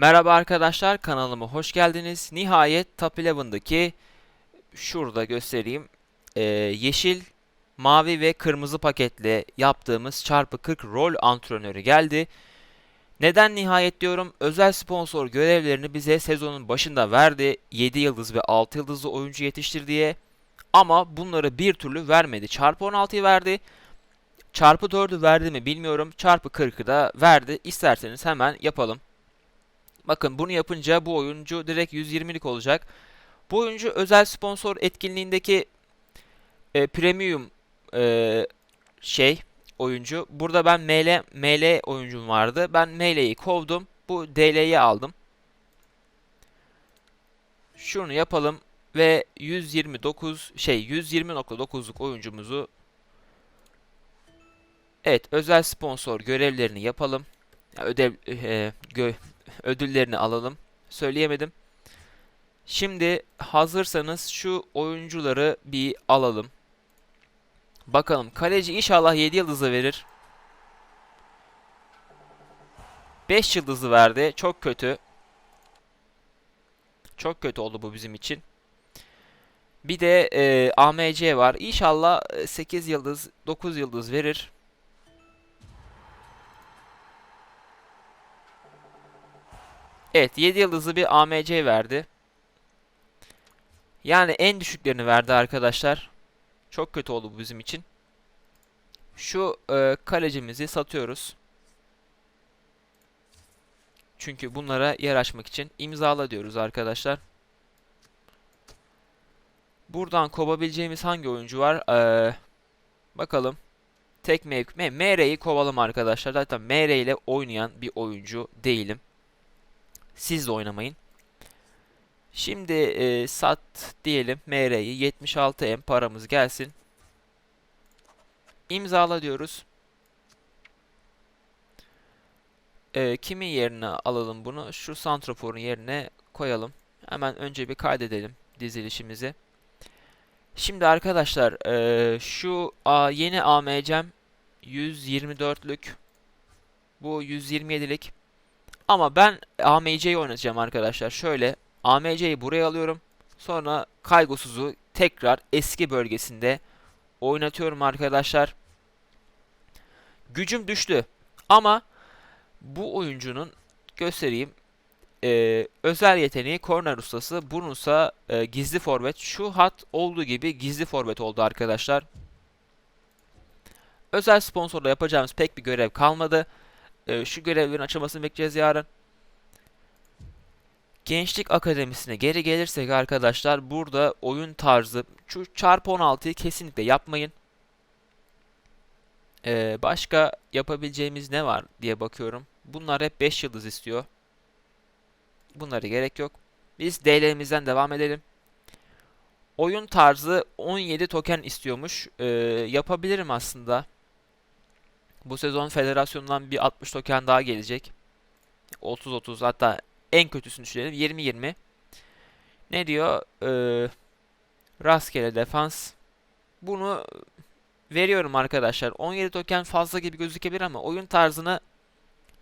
Merhaba arkadaşlar kanalıma hoş geldiniz. Nihayet Top 11'daki şurada göstereyim. Ee, yeşil, mavi ve kırmızı paketle yaptığımız çarpı 40 rol antrenörü geldi. Neden nihayet diyorum? Özel sponsor görevlerini bize sezonun başında verdi. 7 yıldız ve 6 yıldızlı oyuncu yetiştir diye. Ama bunları bir türlü vermedi. Çarpı 16'yı verdi. Çarpı 4'ü verdi mi bilmiyorum. Çarpı 40'ı da verdi. İsterseniz hemen yapalım. Bakın bunu yapınca bu oyuncu direkt 120'lik olacak. Bu oyuncu özel sponsor etkinliğindeki e, premium e, şey oyuncu. Burada ben ML, ML oyuncum vardı. Ben ML'yi kovdum. Bu DL'yi aldım. Şunu yapalım ve 129 şey 120.9'luk oyuncumuzu Evet, özel sponsor görevlerini yapalım. Ya, ödev e, gö, ödüllerini alalım. Söyleyemedim. Şimdi hazırsanız şu oyuncuları bir alalım. Bakalım kaleci inşallah 7 yıldızı verir. 5 yıldızı verdi. Çok kötü. Çok kötü oldu bu bizim için. Bir de e, AMC var. İnşallah 8 yıldız, 9 yıldız verir. Evet 7 yıldızlı bir AMC verdi. Yani en düşüklerini verdi arkadaşlar. Çok kötü oldu bu bizim için. Şu e, kalecimizi satıyoruz. Çünkü bunlara yer açmak için imzala diyoruz arkadaşlar. Buradan kovabileceğimiz hangi oyuncu var? Ee, bakalım. Tek mevki. MR'yi kovalım arkadaşlar. Zaten MR ile oynayan bir oyuncu değilim. Siz de oynamayın. Şimdi e, sat diyelim MR'yi 76M paramız gelsin. İmzala diyoruz. E, kimin yerine alalım bunu? Şu santraforun yerine koyalım. Hemen önce bir kaydedelim dizilişimizi. Şimdi arkadaşlar e, şu a, yeni AMC'm 124'lük. Bu 127'lik. Ama ben AMC'yi oynatacağım arkadaşlar. Şöyle AMC'yi buraya alıyorum. Sonra kaygısızı tekrar eski bölgesinde oynatıyorum arkadaşlar. Gücüm düştü. Ama bu oyuncunun göstereyim. Ee, özel yeteneği korner ustası. Bununsa e, gizli forvet. Şu hat olduğu gibi gizli forvet oldu arkadaşlar. Özel sponsorla yapacağımız pek bir görev kalmadı. Ee, şu görevlerin açılmasını bekleyeceğiz yarın. Gençlik Akademisi'ne geri gelirsek arkadaşlar burada oyun tarzı şu çarpı 16'yı kesinlikle yapmayın. Ee, başka yapabileceğimiz ne var diye bakıyorum. Bunlar hep 5 yıldız istiyor. Bunlara gerek yok. Biz DL'mizden devam edelim. Oyun tarzı 17 token istiyormuş. Ee, yapabilirim aslında. Bu sezon federasyondan bir 60 token daha gelecek. 30-30 hatta en kötüsünü düşünelim. 20-20. Ne diyor? Ee, rastgele defans. Bunu veriyorum arkadaşlar. 17 token fazla gibi gözükebilir ama oyun tarzını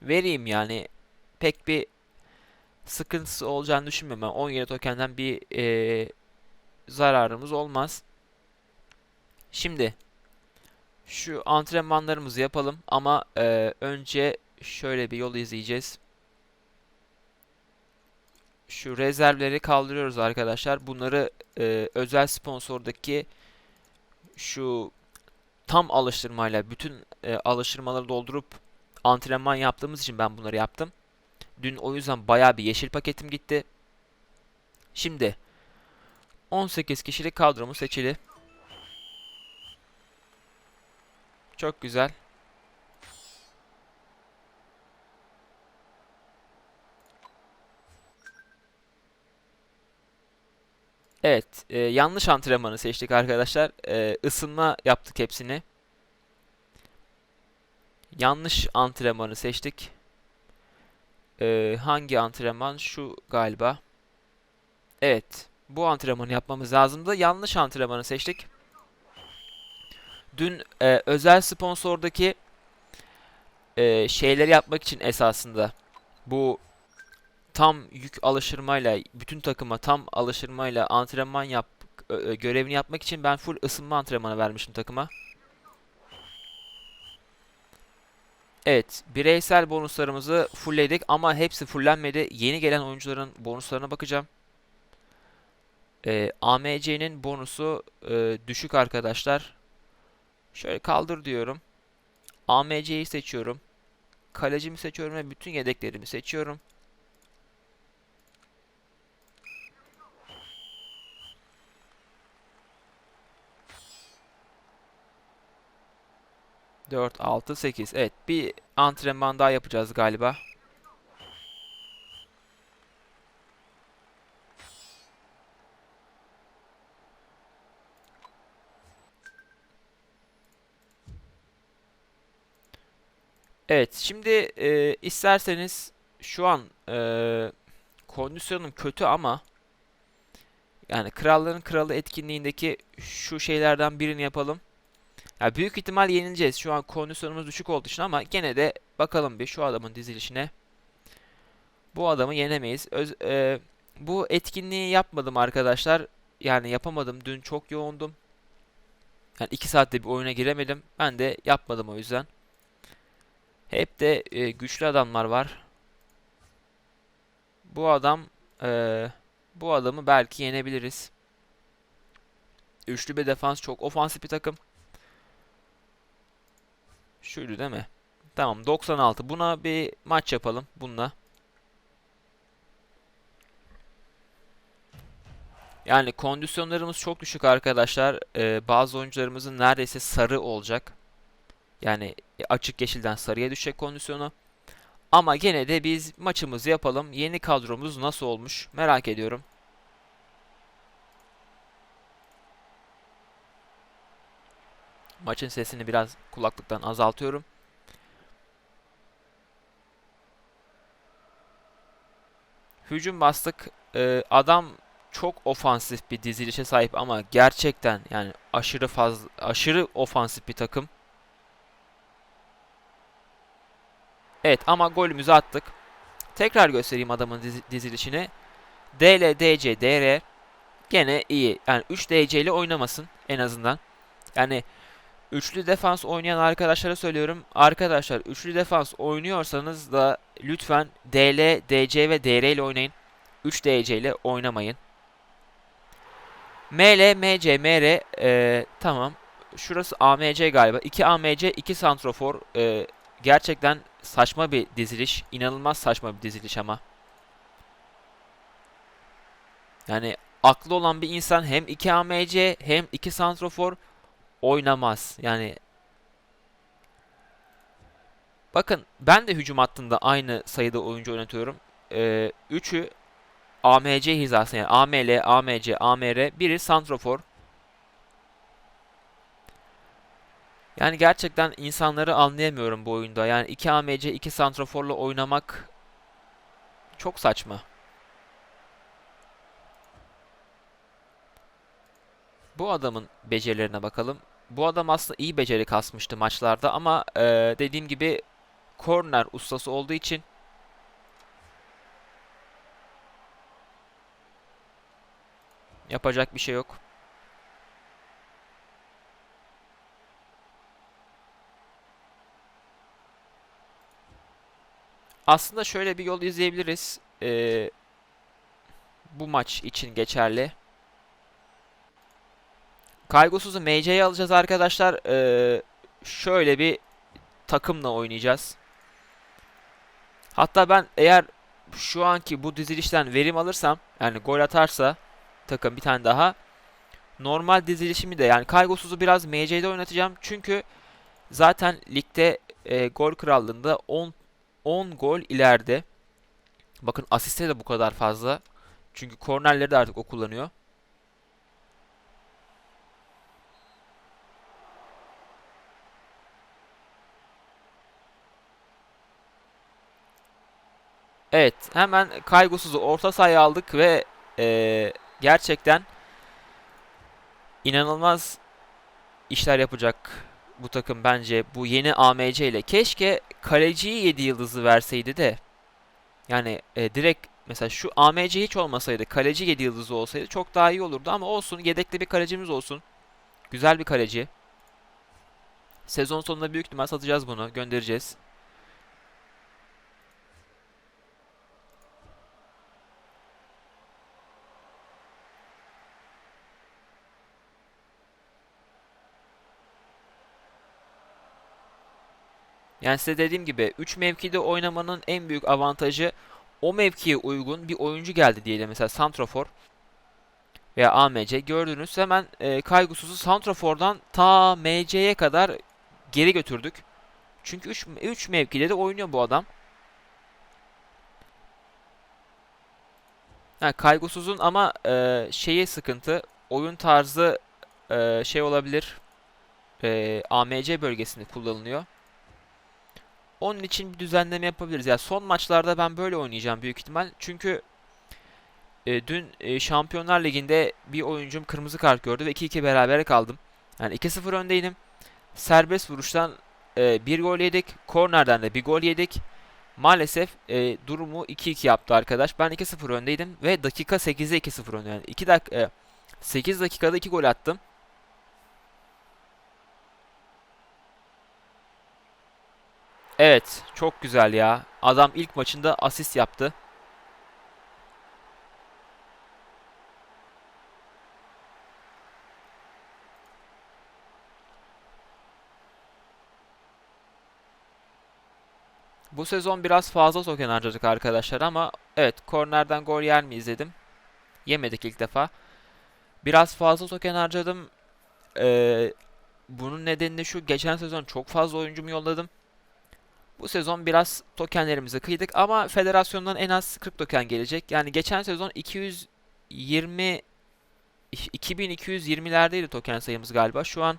vereyim yani. Pek bir sıkıntısı olacağını düşünmüyorum. Ben 17 tokenden bir e, zararımız olmaz. Şimdi şu antrenmanlarımızı yapalım ama e, önce şöyle bir yol izleyeceğiz. Şu rezervleri kaldırıyoruz arkadaşlar. Bunları e, özel sponsordaki şu tam alıştırmayla bütün e, alıştırmaları doldurup antrenman yaptığımız için ben bunları yaptım. Dün o yüzden baya bir yeşil paketim gitti. Şimdi 18 kişilik kadromuz seçili. Çok güzel. Evet, e, yanlış antrenmanı seçtik arkadaşlar. E, ısınma yaptık hepsini. Yanlış antrenmanı seçtik. E, hangi antrenman? Şu galiba. Evet, bu antrenmanı yapmamız lazımdı. Yanlış antrenmanı seçtik. Dün e, özel sponsordaki e, şeyleri yapmak için esasında bu tam yük alıştırmayla, bütün takıma tam alıştırmayla antrenman yap ö- ö- görevini yapmak için ben full ısınma antrenmanı vermiştim takıma. Evet, bireysel bonuslarımızı fullledik ama hepsi fullenmedi. Yeni gelen oyuncuların bonuslarına bakacağım. Ee, AMC'nin bonusu e, düşük arkadaşlar. Şöyle kaldır diyorum. AMC'yi seçiyorum. Kalecimi seçiyorum ve bütün yedeklerimi seçiyorum. Dört, altı, sekiz. Evet, bir antrenman daha yapacağız galiba. Evet, şimdi e, isterseniz şu an e, kondisyonum kötü ama yani Kralların Kralı etkinliğindeki şu şeylerden birini yapalım. Ya büyük ihtimal yenileceğiz. Şu an kondisyonumuz düşük olduğu için ama gene de bakalım bir şu adamın dizilişine. Bu adamı yenemeyiz. Öz, e, bu etkinliği yapmadım arkadaşlar. Yani yapamadım. Dün çok yoğundum. Yani 2 saatte bir oyuna giremedim. Ben de yapmadım o yüzden. Hep de e, güçlü adamlar var. Bu adam e, bu adamı belki yenebiliriz. Üçlü bir defans çok ofansif bir takım. Şuydu değil mi? Tamam 96. Buna bir maç yapalım bununla. Yani kondisyonlarımız çok düşük arkadaşlar. Ee, bazı oyuncularımızın neredeyse sarı olacak. Yani açık yeşilden sarıya düşecek kondisyonu. Ama gene de biz maçımızı yapalım. Yeni kadromuz nasıl olmuş merak ediyorum. Maçın sesini biraz kulaklıktan azaltıyorum. Hücum bastık. Ee, adam çok ofansif bir dizilişe sahip ama gerçekten yani aşırı fazla aşırı ofansif bir takım. Evet ama golümüzü attık. Tekrar göstereyim adamın dizi- dizilişini. DL, DC, DR gene iyi. Yani 3 DC ile oynamasın en azından. Yani üçlü defans oynayan arkadaşlara söylüyorum. Arkadaşlar üçlü defans oynuyorsanız da lütfen DL, DC ve DR ile oynayın. 3 DC ile oynamayın. ML, MC, MR e, tamam. Şurası AMC galiba. 2 AMC, 2 Santrofor. E, gerçekten saçma bir diziliş. İnanılmaz saçma bir diziliş ama. Yani aklı olan bir insan hem 2 AMC hem 2 Santrofor oynamaz. Yani bakın ben de hücum hattında aynı sayıda oyuncu oynatıyorum. Ee, üçü AMC hizasında yani AML, AMC, AMR, biri Santrofor. Yani gerçekten insanları anlayamıyorum bu oyunda. Yani 2 AMC, 2 Santrofor'la oynamak çok saçma. Bu adamın becerilerine bakalım. Bu adam aslında iyi beceri kasmıştı maçlarda ama e, dediğim gibi korner ustası olduğu için yapacak bir şey yok. Aslında şöyle bir yol izleyebiliriz. E, bu maç için geçerli. Kaygısız'ı MC'ye alacağız arkadaşlar. Ee, şöyle bir takımla oynayacağız. Hatta ben eğer şu anki bu dizilişten verim alırsam yani gol atarsa takım bir tane daha normal dizilişimi de yani kaygısızı biraz MC'de oynatacağım. Çünkü zaten ligde e, gol krallığında 10 10 gol ileride. Bakın asiste de bu kadar fazla. Çünkü kornerleri de artık o kullanıyor. Evet, hemen kaygısızı orta sahaya aldık ve eee, gerçekten inanılmaz işler yapacak bu takım bence bu yeni AMC ile. Keşke kaleciyi 7 yıldızı verseydi de Yani e, direkt mesela şu AMC hiç olmasaydı, kaleci 7 yıldızlı olsaydı çok daha iyi olurdu ama olsun. Yedekli bir kalecimiz olsun. Güzel bir kaleci. Sezon sonunda büyük ihtimal satacağız bunu, göndereceğiz. Yani size dediğim gibi 3 mevkide oynamanın en büyük avantajı o mevkiye uygun bir oyuncu geldi diyelim mesela santrafor veya AMC gördünüz hemen e, kaygısızı santrafordan ta MC'ye kadar geri götürdük. Çünkü 3 3 mevkide de oynuyor bu adam. Ha, kaygısızın ama e, şeyi sıkıntı oyun tarzı e, şey olabilir. E, AMC bölgesinde kullanılıyor. Onun için bir düzenleme yapabiliriz. Yani son maçlarda ben böyle oynayacağım büyük ihtimal. Çünkü e, dün e, Şampiyonlar Ligi'nde bir oyuncum kırmızı kart gördü ve 2-2 berabere kaldım. Yani 2-0 öndeydim. Serbest vuruştan e, bir gol yedik. Kornerden de bir gol yedik. Maalesef e, durumu 2-2 yaptı arkadaş. Ben 2-0 öndeydim ve dakika 8'de 2-0 öndeydim. Yani 2 dak e, 8 dakikada 2 gol attım. Evet, çok güzel ya. Adam ilk maçında asist yaptı. Bu sezon biraz fazla token harcadık arkadaşlar ama evet kornerden gol yer mi izledim. Yemedik ilk defa. Biraz fazla token harcadım. Ee, bunun nedeni de şu geçen sezon çok fazla oyuncumu yolladım. Bu sezon biraz tokenlerimizi kıydık ama federasyondan en az 40 token gelecek. Yani geçen sezon 220 2220'lerdeydi token sayımız galiba. Şu an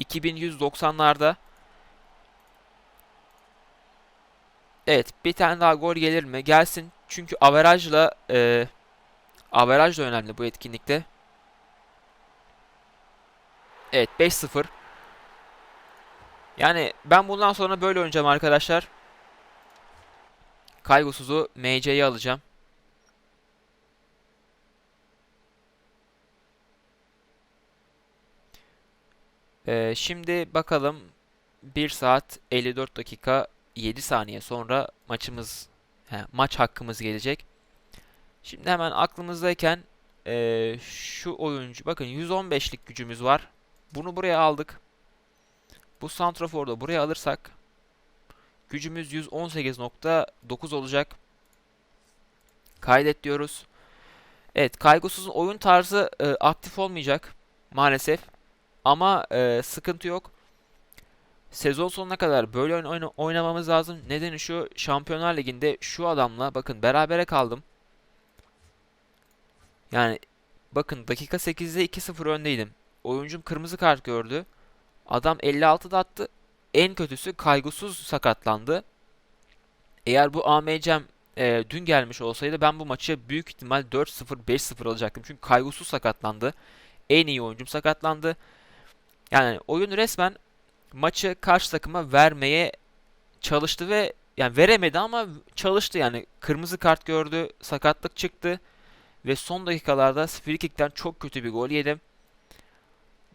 2190'larda. Evet, bir tane daha gol gelir mi? Gelsin. Çünkü averajla e, averaj da önemli bu etkinlikte. Evet, 5-0. Yani ben bundan sonra böyle oynayacağım arkadaşlar. Kaygısız'u MC'ye alacağım. Ee, şimdi bakalım 1 saat 54 dakika 7 saniye sonra maçımız he, maç hakkımız gelecek. Şimdi hemen aklımızdayken ee, şu oyuncu bakın 115'lik gücümüz var. Bunu buraya aldık. Bu santraforu da buraya alırsak gücümüz 118.9 olacak. Kaydet diyoruz. Evet, kaygısızın oyun tarzı e, aktif olmayacak maalesef. Ama e, sıkıntı yok. Sezon sonuna kadar böyle oyun oyna oynamamız lazım. Nedeni şu Şampiyonlar Ligi'nde şu adamla bakın berabere kaldım. Yani bakın dakika 8'de 2-0 öndeydim. Oyuncum kırmızı kart gördü. Adam 56'da attı. En kötüsü kaygısız sakatlandı. Eğer bu AMC'm e, dün gelmiş olsaydı ben bu maçı büyük ihtimal 4-0 5-0 alacaktım. Çünkü kaygısız sakatlandı. En iyi oyuncum sakatlandı. Yani oyun resmen maçı karşı takıma vermeye çalıştı ve yani veremedi ama çalıştı yani. Kırmızı kart gördü, sakatlık çıktı ve son dakikalarda free çok kötü bir gol yedim.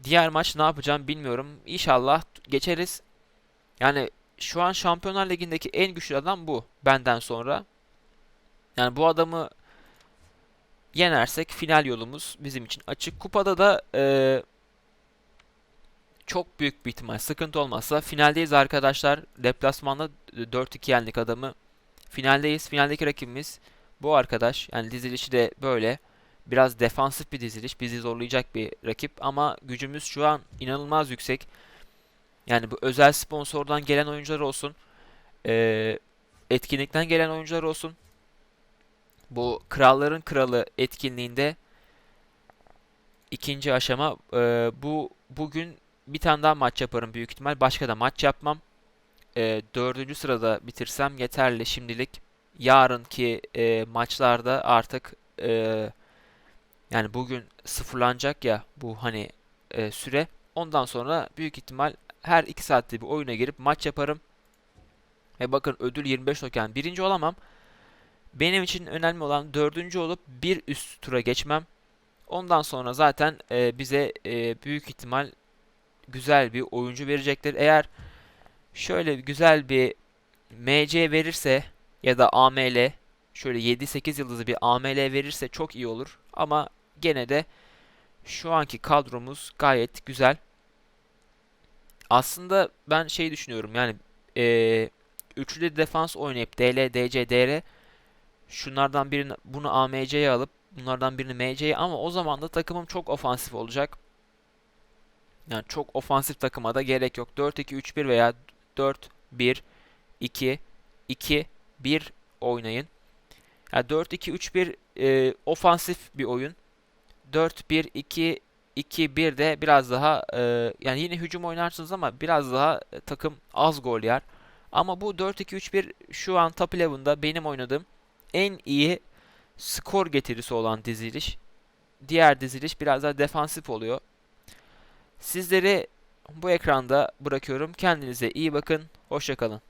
Diğer maç ne yapacağım bilmiyorum. İnşallah geçeriz. Yani şu an Şampiyonlar Ligi'ndeki en güçlü adam bu benden sonra. Yani bu adamı yenersek final yolumuz bizim için açık. Kupada da e, çok büyük bir ihtimal sıkıntı olmazsa finaldeyiz arkadaşlar. Deplasmanda 4-2 yendik adamı. Finaldeyiz. Finaldeki rakibimiz bu arkadaş. Yani dizilişi de böyle. Biraz defansif bir diziliş. Bizi zorlayacak bir rakip ama gücümüz şu an inanılmaz yüksek. Yani bu özel sponsordan gelen oyuncular olsun. E, etkinlikten gelen oyuncular olsun. Bu Kralların Kralı etkinliğinde ikinci aşama e, bu bugün bir tane daha maç yaparım büyük ihtimal. Başka da maç yapmam. E, dördüncü sırada bitirsem yeterli şimdilik. Yarınki e, maçlarda artık e, yani bugün sıfırlanacak ya bu hani e, süre. Ondan sonra büyük ihtimal her 2 saatte bir oyuna girip maç yaparım. Ve bakın ödül 25 token. Birinci olamam. Benim için önemli olan dördüncü olup bir üst tura geçmem. Ondan sonra zaten e, bize e, büyük ihtimal güzel bir oyuncu verecektir. Eğer şöyle güzel bir MC verirse ya da AML şöyle 7-8 yıldızlı bir AML verirse çok iyi olur. Ama gene de şu anki kadromuz gayet güzel. Aslında ben şey düşünüyorum yani eee üçlü defans oynayıp DL, DC, DR şunlardan birini bunu AMC'ye alıp bunlardan birini MC'ye ama o zaman da takımım çok ofansif olacak. Yani çok ofansif takıma da gerek yok. 4-2-3-1 veya 4-1-2-2-1 oynayın. Yani 4-2-3-1 e, ofansif bir oyun. 4-1-2 2-1 de biraz daha e, yani yine hücum oynarsınız ama biraz daha e, takım az gol yer. Ama bu 4-2-3-1 şu an Top 11'da benim oynadığım en iyi skor getirisi olan diziliş. Diğer diziliş biraz daha defansif oluyor. Sizleri bu ekranda bırakıyorum. Kendinize iyi bakın. Hoşçakalın.